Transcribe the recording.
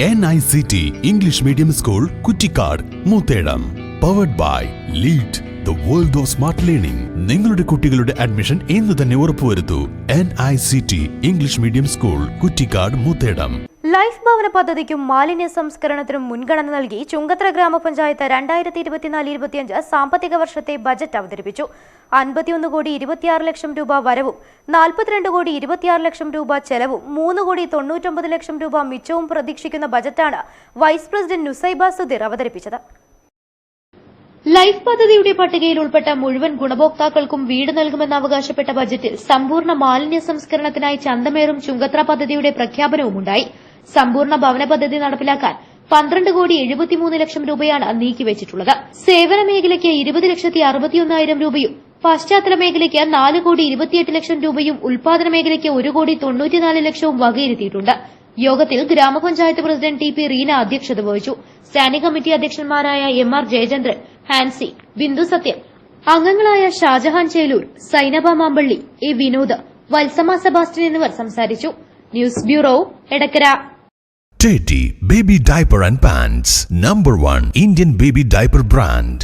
N I C T English medium school Kuttikkad Moothedam powered by lead the world of smart learning നിങ്ങളുടെ കുട്ടികളുടെ admission ഇന്ന് തന്നെ ഉറപ്പുവരുത്തൂ. N I C T English medium school Kuttikkad Muthedam. Life ഭവന പദ്ധതിക്കും മാലിന്യ സംസ്കരണത്തിനും മുൻഗണന നൽകി ചുങ്കത്ര ഗ്രാമപഞ്ചായത്ത് രണ്ടായിരത്തി ഇരുപത്തിനാല് ഇരുപത്തിയഞ്ച് സാമ്പത്തിക വർഷത്തെ ബജറ്റ് അവതരിപ്പിച്ചു. അൻപത്തിയൊന്ന് കോടി ഇരുപത്തിയാറ് ലക്ഷം രൂപ വരവും നാൽപ്പത്തിരണ്ട് കോടി ഇരുപത്തിയാറ് ലക്ഷം രൂപ ചെലവും മൂന്ന് കോടി തൊണ്ണൂറ്റൊമ്പത് ലക്ഷം രൂപ മിച്ചവും പ്രതീക്ഷിക്കുന്ന ബജറ്റാണ് വൈസ് പ്രസിഡന്റ് നുസൈബ സുധീർ അവതരിപ്പിച്ചത്. ലൈഫ് പദ്ധതിയുടെ പട്ടികയിൽ ഉൾപ്പെട്ട മുഴുവൻ ഗുണഭോക്താക്കൾക്കും വീട് നൽകുമെന്ന് അവകാശപ്പെട്ട ബജറ്റിൽ സമ്പൂർണ മാലിന്യ സംസ്കരണത്തിനായി ചന്തമേറും ചുങ്കത്ര പദ്ധതിയുടെ പ്രഖ്യാപനവുമുണ്ടായി. സമ്പൂർണ ഭവന പദ്ധതി നടപ്പിലാക്കാൻ പന്ത്രണ്ട് കോടി എഴുപത്തിമൂന്ന് ലക്ഷം രൂപയാണ് നീക്കിവച്ചിട്ടുള്ളത്. സേവന മേഖലയ്ക്ക് ഇരുപത് ലക്ഷത്തി അറുപത്തിയൊന്നായിരം രൂപയും പശ്ചാത്തല മേഖലയ്ക്ക് നാല് കോടി ഇരുപത്തിയെട്ട് ലക്ഷം രൂപയും ഉൽപാദന മേഖലയ്ക്ക് ഒരു കോടി തൊണ്ണൂറ്റിനാല് ലക്ഷവും വകയിരുത്തിയിട്ടുണ്ട്. യോഗത്തിൽ ഗ്രാമപഞ്ചായത്ത് പ്രസിഡന്റ് ടി പി റീന അധ്യക്ഷത വഹിച്ചു. സ്റ്റാൻഡിംഗ് കമ്മിറ്റി അധ്യക്ഷന്മാരായ എം ആർ ജയചന്ദ്രൻ ഹാൻസി ബിന്ദു സത്യം. അംഗങ്ങളായ ഷാജഹാൻ ചേലൂർ സൈനബ മാമ്പള്ളി എ വിനോദ് വത്സമ സെബാസ്റ്റ്യൻ എന്നിവർ സംസാരിച്ചു. News bureau Edakkara. Teddy Baby Diaper and Pants number One Indian Baby Diaper Brand